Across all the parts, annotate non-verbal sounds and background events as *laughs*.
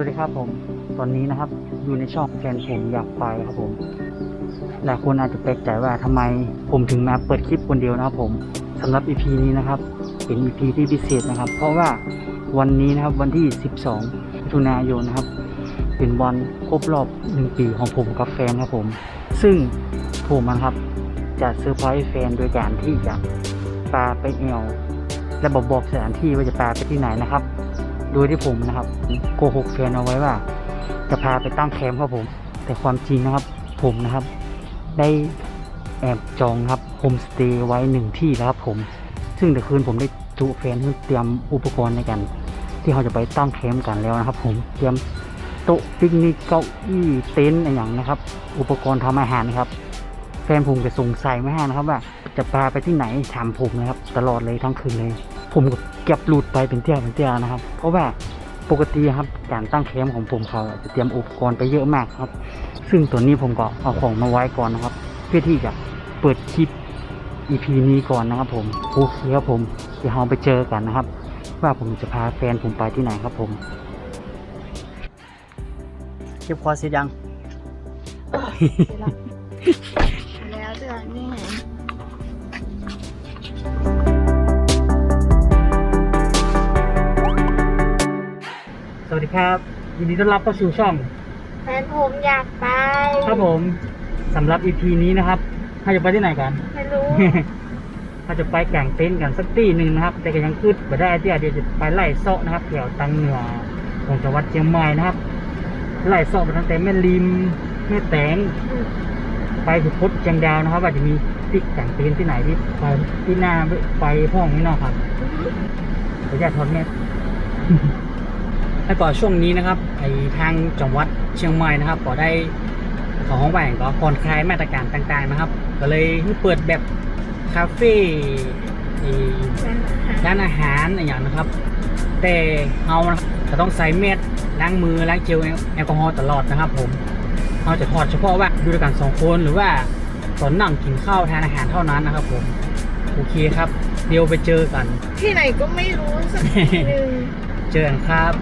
วัสดีครับผม ตอนนี้นะครับ อยู่ในช่องแฟนผมอยากไปครับผม หลายคนอาจจะแปลกใจว่าทำไมผมถึงมาเปิดคลิปคนเดียวนะครับ ผมสำหรับ EP นี้นะครับ เป็น EP ที่พิเศษนะครับ เพราะว่าวันนี้นะครับวันที่ 12มิถุนายนนะครับ เป็นวันครบรอบหนึ่งปีของผมกับแฟนครับผม ซึ่งผมนะครับจะเซอร์ไพรส์แฟนโดยการที่จะพาไปแอวและบอกบอกสถานที่ว่าจะพาไปที่ไหนนะครับ โดยที่ผมนะครับโกหกแฟนเอาไว้ว่า จะพาไปตั้งแคมป์ครับผม แต่ความจริงนะครับ ผมนะครับ ได้แอบจองครับโฮมสเตย์ไว้หนึ่งที่แล้วครับผม ซึ่งแต่คืนผมได้จุแฟนเพื่อเตรียมอุปกรณ์ในกันที่เขาจะไปตั้งแคมป์กันแล้วนะครับ ผมเตรียมโต๊ะปิกนิกเก้าอี้เต็นท์อะไรอย่างนะครับ อุปกรณ์ทำอาหารนะครับ แฟนผมก็สงสัยมานะครับว่าจะพาไปที่ไหนถามผมนะครับ ตลอดเลยทั้งคืนเลย ผมก็เก็บหลุดไปเป็นเที่ยเป็นเที่ยนะครับ เพราะว่าปกติครับการตั้งแคมป์ของผมเขาจะเตรียมอุปกรณ์ไปเยอะมากครับ ซึ่งตัวนี้ผมก็เอาของมาไว้ก่อนนะครับ เพื่อที่จะเปิดคลิป EP นี้ก่อนนะครับ ผมโอเคครับผมเดี๋ยวเราไปเจอกันนะครับ ว่าผมจะพาแฟนผมไปที่ไหนครับผมเก็บคอเสร็จยังแล้วเดือนนี่ วัสดีครับ ยินดีต้อนรับเข้าสู่ช่องแฟนผมอยากไปครับผมสำหรับ EP นี้นะครับเราจะไปที่ไหนกัน ไม่รู้เราจะไปแก่งเต็นท์กันสักที่หนึ่งนะครับ แต่ก็ยังขึ้นไปได้ที่อาจจะไปไล่เซาะนะครับแถวตังเหนือของจังหวัดเชียงใหม่นะครับ ไล่เซาะไปตั้งแต่แม่ริมแม่แตงไปถึงพุทธเชียงดาวนะครับว่าจะมีที่แก่งเต็นท์ที่ไหนที่ไปที่หน้าไปพ่องนี่เนาะครับขออนุญาตถอดแมส แล้วก็ช่วงนี้นะครับไอทางจังหวัดเชียงใหม่นะครับก็ได้ขอห้องแหว่งก็ผ่อนคลายมาตรการต่างๆนะครับ ก็เลยเปิดแบบคาเฟ่ไอ้ร้านอาหารอะไรอย่างนะครับ แต่เรานะครับจะต้องใส่เม็ดล้างมือล้างเจลแอลกอฮอล์ตลอดนะครับ ผมเราจะถอดเฉพาะว่าดูด้วยกันสองคนหรือว่าตอนนั่งกินข้าวทานอาหารเท่านั้นนะครับ ผมโอเคครับ เดี๋ยวไปเจอกัน ที่ไหนก็ไม่รู้สักทีหนึ่งเจอกันครับ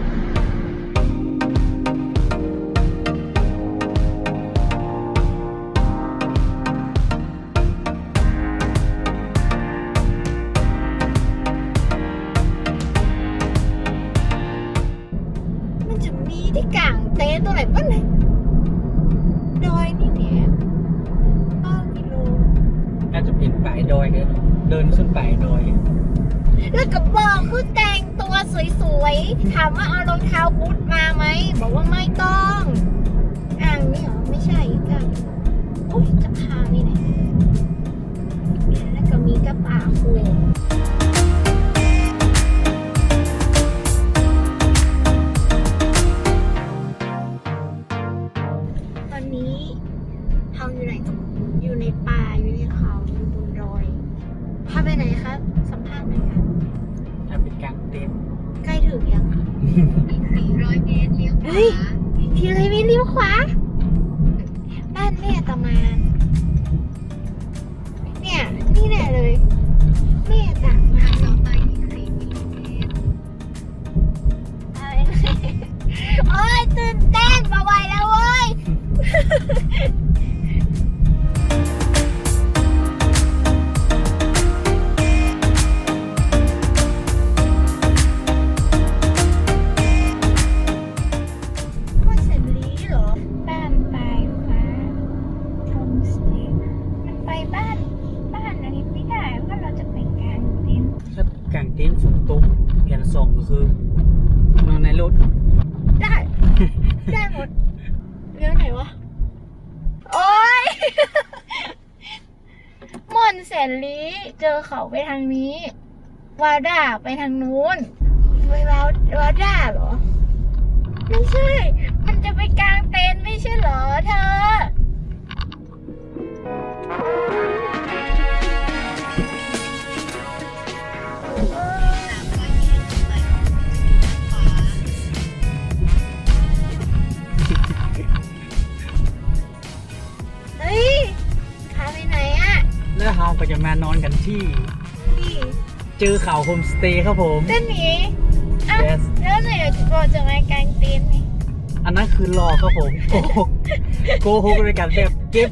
ถามว่าเอารองเท้าบูทมาไหม บอกว่าไม่ต้องอ่างนี่เหรอ ไม่ใช่อีกอ่างโอ้ยจะพานี่ไหนแล้วก็มีกระเป๋า ก็คือนอนในรถ ได้ ได้หมดเลี้ยวไหนวะ โอ้ยม่อนแสนลีเจอเขาไปทางนี้ วาด้าไปทางนู้นไปวาวาด้าเหรอ ไม่ใช่ มันจะไปกลางเต็นท์ไม่ใช่เหรอเธอ ก็จะมานอนกันที่นี่เจอเขาโฮมสเตย์ครับผม เต้นหนีอะ Yes แล้วไหนเราจะบอกจะมากางเต็นท์นี่นั้นคือหลอกครับผม โกหกโกหกในการแบบเก็บ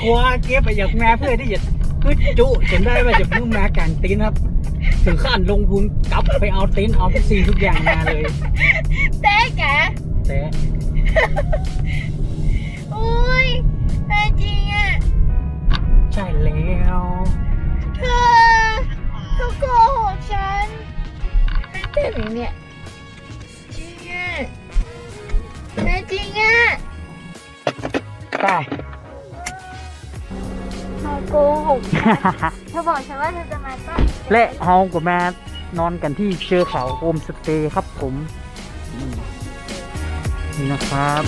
คว้าเก็บไปอย่างแม่เพื่อที่จะพึดจุจนได้ว่าจะพึ่งมากางเต็นท์ครับ ถึงขั้นลงทุนกลับไปเอาเต็นท์เอาทุกสิ่งทุกอย่างมาเลยแต่กะแต่ อุ้ยแต่จริงอะใช่ แล้วเธอเธอโกหกฉันเป็นแบบนี้เนี่ยจริงอะแต่จริงอะไปเธอโกหกเธอบอกฉันว่าเธอจะมาต้อนและเฮากับแม่นอนกันที่เชือเขาโฮมสเตย์ครับผมอืมนี่นะครับ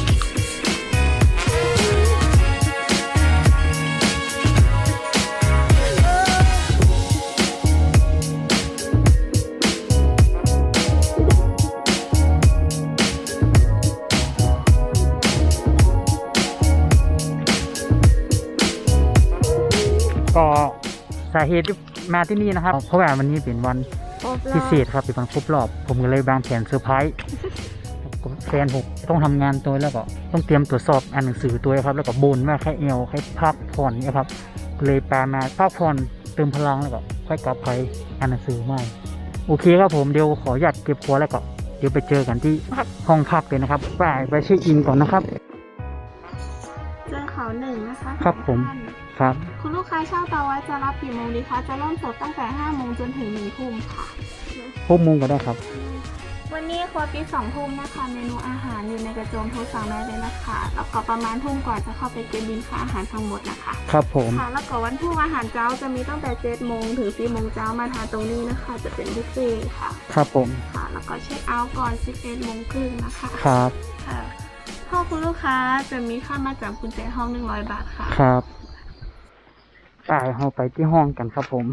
เหตุที่มาที่นี่นะครับ เพราะว่าวันนี้เป็นวันครบรอบพิเศษครับเป็นวันครบรอบ ผมก็เลยวางแผนเซอร์ไพรส์แฟนผมต้องทำงานตัวแล้วก็ต้องเตรียมตรวจสอบอ่านหนังสือตัวครับ แล้วก็บนว่าแค่เอวแค่พักผ่อนเนี่ยครับก็เลยแปลมาพักผ่อนเติมพลังแล้วก็ค่อยกลับไปอ่านหนังสือใหม่โอเคครับผมเดี๋ยวขออนุญาตเก็บครัวแล้วก็เดี๋ยวไปเจอกันที่ห้องพักเลยนะครับไปไปเช็คอินก่อนนะครับเจอเขาหนึ่งนะคะครับผม ครับ คุณลูกค้าเช่าเตาไว้จะรับกี่โมงดีคะจะเริ่มสดตั้งแต่5โมงจนถึง1ทุ่มค่ะพบมุงก็ได้ครับ วันนี้ครัวปิด2ทุ่มนะคะ เมนูอาหารอยู่ในกระโจมโทรสั่งได้เลยนะคะ แล้วก็ประมาณทุ่มกว่าจะเข้าไปเก็บบินค่าอาหารทั้งหมดนะคะ ครับผม ค่ะ แล้วก็วันพรุ่งอาหารเช้าจะมีตั้งแต่7โมงถึง4โมงเช้ามาทานตรงนี้นะคะ จะเป็นบุฟเฟ่ต์ค่ะ ครับผม ค่ะ แล้วก็เช็คเอาท์ก่อน 11โมงครึ่งนะคะครับ ค่ะพ่อคุณลูกค้าจะมีค่ามาจำกุญแจห้อง 100 บาทค่ะ ครับ ไปเราไปที่ห้องกันครับผม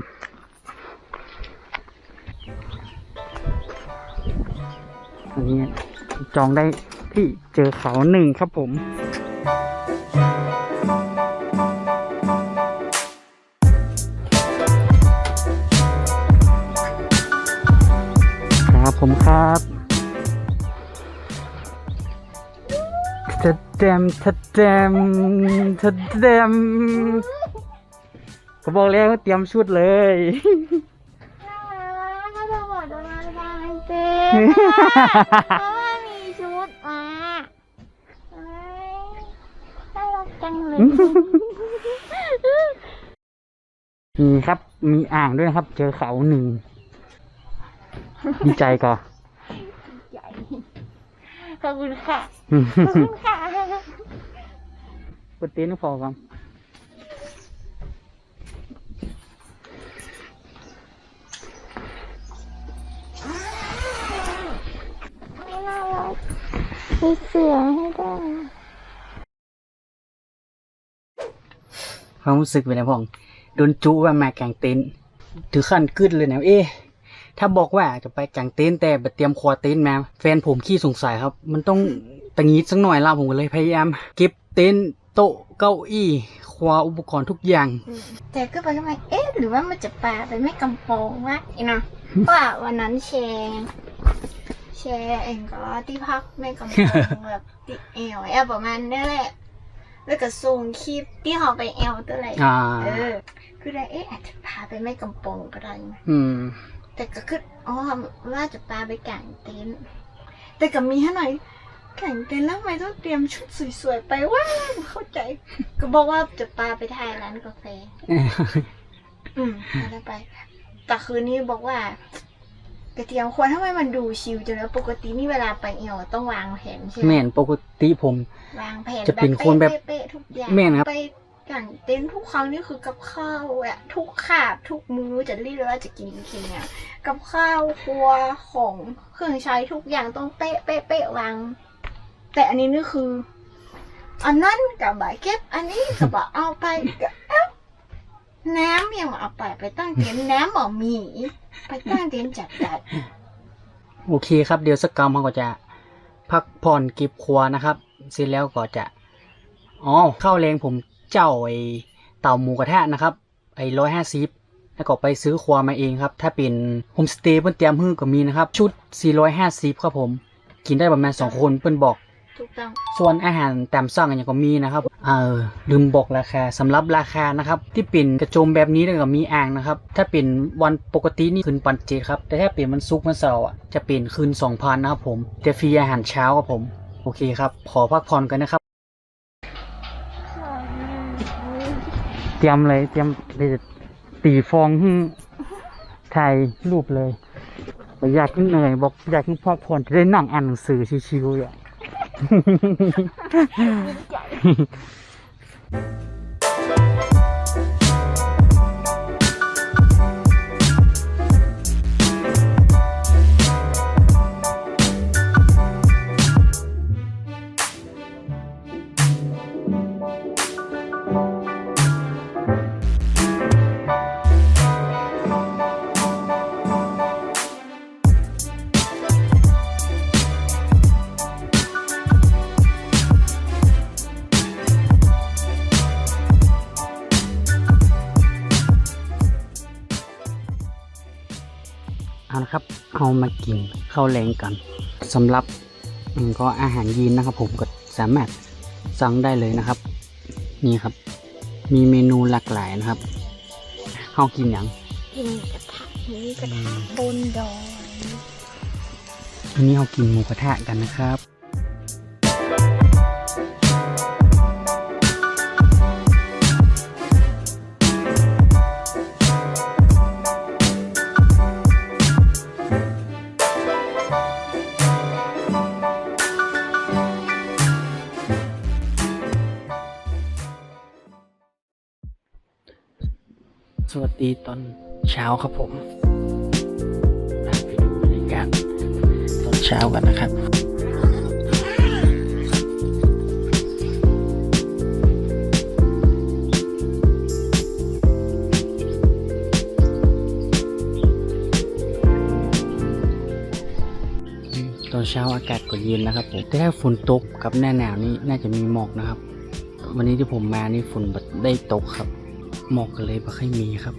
อันนี้จองได้ที่เจอเขาหนึ่งครับผมครับผมครับทะเดมทะเดมทะเดม ก็บอกแล้วว่าเตรียมชุดเลยถ้าเธอบอกจะมาบางเต้เพราะว่ามีชุดมาเอ้ยน่ารักจังเลยมีครับ มีอ่างด้วยนะครับ เจอเขาหนึ่งดีใจก่อน ใหญ่ขอบคุณค่ะ ขอบคุณค่ะเปิดเต็นท์พอครับ เสือให้ด้วยความรู้สึกเป็นไงพ่องโดนจุว่ามาแกางเต็นท์ถือขั้นกึดเลยนะเอ๊ะถ้าบอกว่าจะไปกางเต็นท์แต่ไปเตรียมครัวเต็นท์มาแฟนผมขี้สงสัยครับ มันต้องตังงีดสักหน่อยละผมก็เลยพยายามเก็บเต็นท์โต๊ะเก้าอี้ครัวอุปกรณ์ทุกอย่าง แต่ก็ไปก็ไปเอ๊ะหรือว่ามันจะปลาไปไม่กำปองวะอีเนาะเพราะว่าวันนั้นแชร์ แชร์เองก็ที่พักแม่กำปองแบบติเอวแอลประมาณนี้แหละแล้วก็ส่งคลิปที่เขาไปแอลตัวอะไรอ่าเออ คือได้เอ๊ะอาจจะพาไปไม่กำปองก็ได้นะอืมแต่ก็คืออ๋อว่าจะปาไปกางเต็นท์แต่ก็มีให้หน่อยกางเต็นท์แล้วทำไมต้องเตรียมชุดสวยๆไปว่าเข้าใจ ก็บอกว่าจะปาไปถ่ายร้านกาแฟ อืมแล้วไปแต่คืนนี้บอกว่า กระเทียมควรทำไมมันดูชิลจังแล้วปกตินี่เวลาไปเอวต้องวางแผนใช่ไหมแม่นปกติผม วางแผนจะเป็นคนแบบเป๊ะๆทุกอย่างแม่นครับ ไปกางเต็นท์ทุกครั้งนี่คือกับข้าวอะทุกขาบทุกมื้อจะรีดว่าจะกินกินเนี่ยกับข้าวครัวของเครื่องใช้ทุกอย่างต้องเป๊ะเป๊ะเป๊ะวาง แต่อันนี้นี่คือ อันนั้นกับใบเก็บ อันนี้กับบ่เอาไปกับเอ้า น้ำยังเอาไปไปตั้งเต็นท์น้ำบ่มี ไปตั้งเต็นท์จัดจัดโอเคครับเดี๋ยวสักกรรมเขาก็จะพักผ่อนเก็บครัวนะครับ เสร็จแล้วก็จะอ๋อข้าวแรงผมเจ้าไอเต่าหมูกระทะนะครับ ไอร้อยห้าสิบแล้วก็ไปซื้อครัวมาเองครับ ถ้าเป็นโฮมสเตย์เพิ่นเตรียมฮื้อก็มีนะครับ ชุด 450 ครับผม กินได้ประมาณ 2 คนเพิ่นบอกๆถูกต้อง ส่วนอาหารตามสั่งอย่างก็มีนะครับเออลืมบอกราคาสำหรับราคานะครับ ที่เป็นกระโจมแบบนี้แล้วก็มีอ่างนะครับ ถ้าเป็นวันปกตินี่คืนปันเจครับ แต่ถ้าเป็นวันศุกร์วันเสาร์อะจะเป็นคืน2,000นะครับผมแต่ฟรีอาหารเช้าครับผม โอเคครับ ขอพักผ่อนกันนะครับ เตรียมเลยเตรียมเลยตีฟองให้ถ่ายรูปเลยอยากขึ้นเหนื่อยบอกอยากขึ้นพักผ่อนจะได้นั่งอ่านหนังสือชิวๆอยู่อะ *laughs* *laughs* Yeah. *laughs* เอาละครับเอามากินข้าวแรงกันสำหรับอืมก็อาหารยีนนะครับ ผมก็สามารถสั่งได้เลยนะครับ นี่ครับ มีเมนูหลากหลายนะครับเอากินอย่างกินกระทะนี้กระทะบนดอยวันนี้เรากินหมูกระทะกันนะครับ สวัสดีตอนเช้าครับผมไปดูบรรยากาศตอนเช้ากันนะครับตอนเช้าอากาศก็เย็นนะครับผมแต่ถ้าฝนตกกับหน้าหนาวนี่น่าจะมีหมอกนะครับ วันนี้ที่ผมมานี่ฝนแบบได้ตกครับ หมอกก็เลยไม่ค่อยมีครับ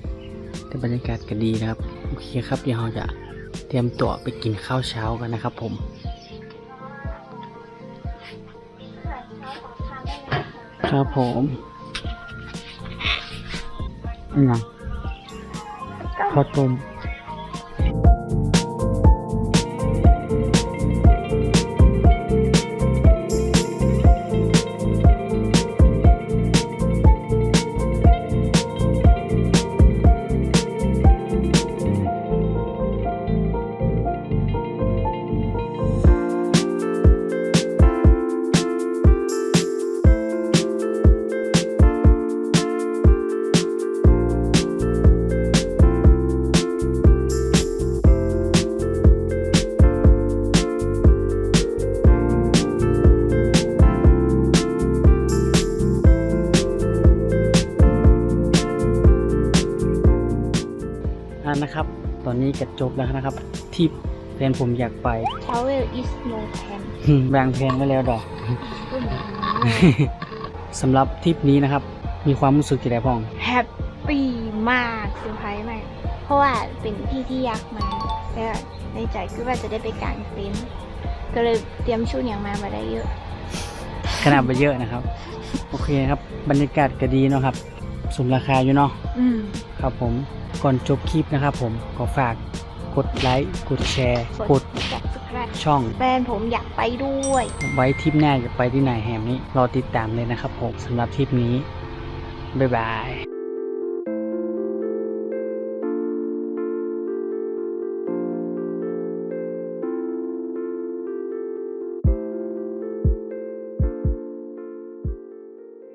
แต่บรรยากาศก็ดีนะครับ โอเคครับเดี๋ยวเราจะเตรียมตัวไปกินข้าวเช้ากันนะครับผมครับผมอันยังข้าวต้ม นนี้ก็จบแล้วนะครับ ที่แฟนผมอยากไปทาวเวลอิสโนแพนแบ่งแผนไว้แล้วดอกสำหรับทริปนี้นะครับ มีความรู้สึกกี่ไดพ่องแฮปปี้มากเซอร์ไพรส์มาก เพราะว่าเป็นที่ที่อยากมาแต่ในใจคือว่าจะได้ไปกางเต็นท์ก็เลยเตรียมชุดอย่างมามาได้เยอะ ขนาดไปเยอะนะครับ โอเคครับ บรรยากาศก็ดีเนาะครับ สมราคาอยู่เนาะอืมครับผม ก่อนจบคลิปนะครับผมขอฝากกดไลค์ กดแชร์ กดจับสแครตช่องแฟนผมอยากไปด้วย ไว้ทริปหน้าจะไปที่ไหนแหมนี้ รอติดตามเลยนะครับผมสำหรับทริปนี้ บ๊ายบาย